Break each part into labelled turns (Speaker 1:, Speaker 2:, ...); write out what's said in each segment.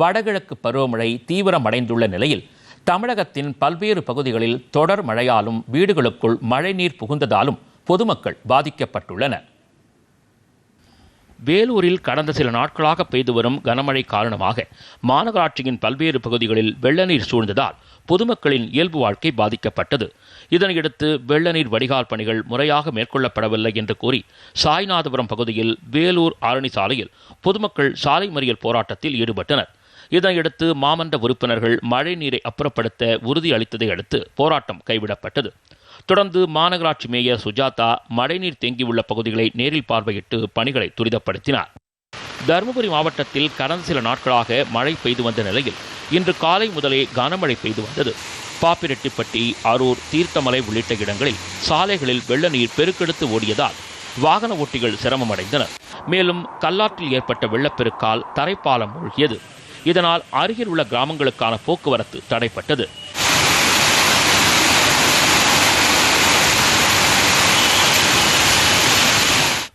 Speaker 1: வடகிழக்கு பருவமழை தீவிரமடைந்துள்ள நிலையில் தமிழகத்தின் பல்வேறு பகுதிகளில் தொடர் மழையாலும் வீடுகளுக்குள் மழைநீர் புகுந்ததாலும் பொதுமக்கள் பாதிக்கப்பட்டுள்ளனர். வேலூரில் கடந்த சில நாட்களாக பெய்து வரும் கனமழை காரணமாக மாநகராட்சியின் பல்வேறு பகுதிகளில் வெள்ளநீர் சூழ்ந்ததால் பொதுமக்களின் இயல்பு வாழ்க்கை பாதிக்கப்பட்டது. இதனையடுத்து வெள்ளநீர் வடிகால் பணிகள் முறையாக மேற்கொள்ளப்படவில்லை என்று கூறி சாய்நாதபுரம் பகுதியில் வேலூர் ஆரணி சாலையில் பொதுமக்கள் சாலை மறியல் போராட்டத்தில் ஈடுபட்டனர். இதனையடுத்து மாமன்ற உறுப்பினர்கள் மழை நீரை அப்புறப்படுத்த உறுதி அளித்ததை அடுத்து போராட்டம் கைவிடப்பட்டது. தொடர்ந்து மாநகராட்சி மேயர் சுஜாதா மழைநீர் தேங்கியுள்ள பகுதிகளை நேரில் பார்வையிட்டு பணிகளை துரிதப்படுத்தினார். தருமபுரி மாவட்டத்தில் கடந்த சில நாட்களாக மழை பெய்து வந்த நிலையில் இன்று காலை முதலே கனமழை பெய்து வந்தது. பாப்பிரெட்டிப்பட்டி அரூர் தீர்த்தமலை உள்ளிட்ட இடங்களில் சாலைகளில் வெள்ள நீர் பெருக்கெடுத்து ஓடியதால் வாகன ஓட்டிகள் சிரமமடைந்தனர். மேலும் கல்லாற்றில் ஏற்பட்ட வெள்ளப்பெருக்கால் தரைப்பாலம் மூழ்கியது. இதனால் அருகில் உள்ள கிராமங்களுக்கான போக்குவரத்து தடைப்பட்டது.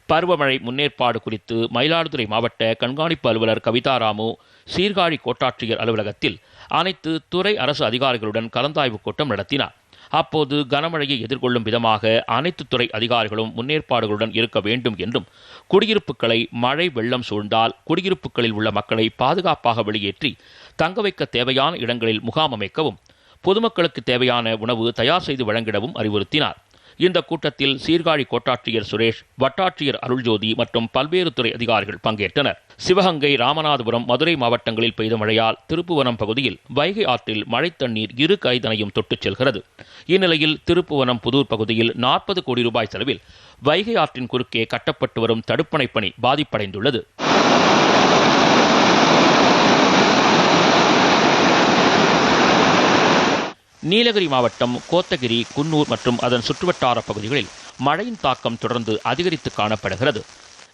Speaker 1: பருவமழை முன்னேற்பாடு குறித்து மயிலாடுதுறை மாவட்ட கண்காணிப்பு அலுவலர் கவிதா ராமு சீர்காழி கோட்டாட்சியர் அலுவலகத்தில் அனைத்து துறை அரசு அதிகாரிகளுடன் கலந்தாய்வு கூட்டம் நடத்தினார். அப்போது கனமழையை எதிர்கொள்ளும் விதமாக அனைத்து துறை அதிகாரிகளும் முன்னேற்பாடுகளுடன் இருக்க வேண்டும் என்றும் குடியிருப்புகளை மழை வெள்ளம் சூழ்ந்தால் குடியிருப்புகளில் உள்ள மக்களை பாதுகாப்பாக வெளியேற்றி தங்க வைக்க தேவையான இடங்களில் முகாம் அமைக்கவும் பொதுமக்களுக்கு தேவையான உணவு தயார் செய்து வழங்கிடவும் அறிவுறுத்தினார். இந்த கூட்டத்தில் சீர்காழி கோட்டாட்சியர் சுரேஷ் வட்டாட்சியர் அருள்ஜோதி மற்றும் பல்வேறு துறை அதிகாரிகள் பங்கேற்றனர். சிவகங்கை ராமநாதபுரம் மதுரை மாவட்டங்களில் பெய்த மழையால் திருப்புவனம் பகுதியில் வைகை ஆற்றில் மழை தண்ணீர் இரு கைதனையும் தொட்டுச் செல்கிறது. இந்நிலையில் திருப்புவனம் புதூர் பகுதியில் நாற்பது கோடி ரூபாய் செலவில் வைகை ஆற்றின் குறுக்கே கட்டப்பட்டு வரும் தடுப்பணை பணி பாதிப்படைந்துள்ளது. நீலகிரி மாவட்டம் கோத்தகிரி குன்னூர் மற்றும் அதன் சுற்றுவட்டார பகுதிகளில் மழையின் தாக்கம் தொடர்ந்து அதிகரித்து காணப்படுகிறது.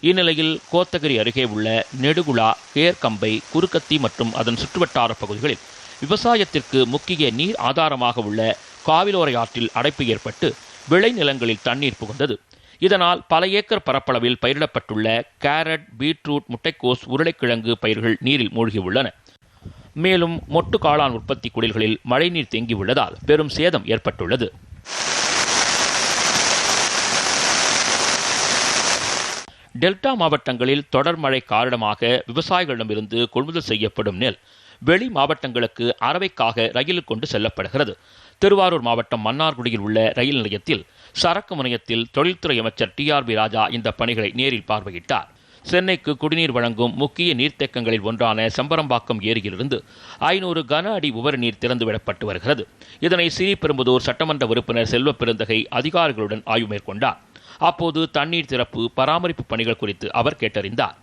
Speaker 1: இந்நிலையில் கோத்தகிரி அருகே உள்ள நெடுகுலா கேர்கம்பை குறுக்கத்தி மற்றும் அதன் சுற்றுவட்டார பகுதிகளில் விவசாயத்திற்கு முக்கிய நீர் ஆதாரமாக உள்ள காவிலோரை ஆற்றில் அடைப்பு ஏற்பட்டு விளைநிலங்களில் தண்ணீர் புகுந்தது. இதனால் பல ஏக்கர் பரப்பளவில் பயிரிடப்பட்டுள்ள கேரட் பீட்ரூட் முட்டைக்கோஸ் உருளைக்கிழங்கு பயிர்கள் நீரில் மூழ்கியுள்ளன. மேலும் மொட்டு காளான் உற்பத்தி குடில்களில் மழைநீர் தேங்கியுள்ளதால் பெரும் சேதம் ஏற்பட்டுள்ளது. டெல்டா மாவட்டங்களில் தொடர் மழை காரணமாக விவசாயிகளிடமிருந்து கொள்முதல் செய்யப்படும் நெல் வெளி மாவட்டங்களுக்கு அரவைக்காக ரயிலில் கொண்டு செல்லப்படுகிறது. திருவாரூர் மாவட்டம் மன்னார்குடியில் உள்ள ரயில் நிலையத்தில் சரக்கு முனையத்தில் தொழில்துறை அமைச்சர் டி ஆர் பி ராஜா இந்த பணிகளை நேரில் பார்வையிட்டார். சென்னைக்கு குடிநீர் வழங்கும் முக்கிய நீர்த்தேக்கங்களில் ஒன்றான செம்பரம்பாக்கம் ஏரியிலிருந்து ஐநூறு கன அடி உபரி நீர் திறந்துவிடப்பட்டு வருகிறது. இதனை ஸ்ரீபெரும்புதூர் சட்டமன்ற உறுப்பினர் செல்வ பெருந்தகை அதிகாரிகளுடன் ஆய்வு மேற்கொண்டார். அப்போது தண்ணீர் திறப்பு பராமரிப்பு பணிகள் குறித்து அவர் கேட்டறிந்தார்.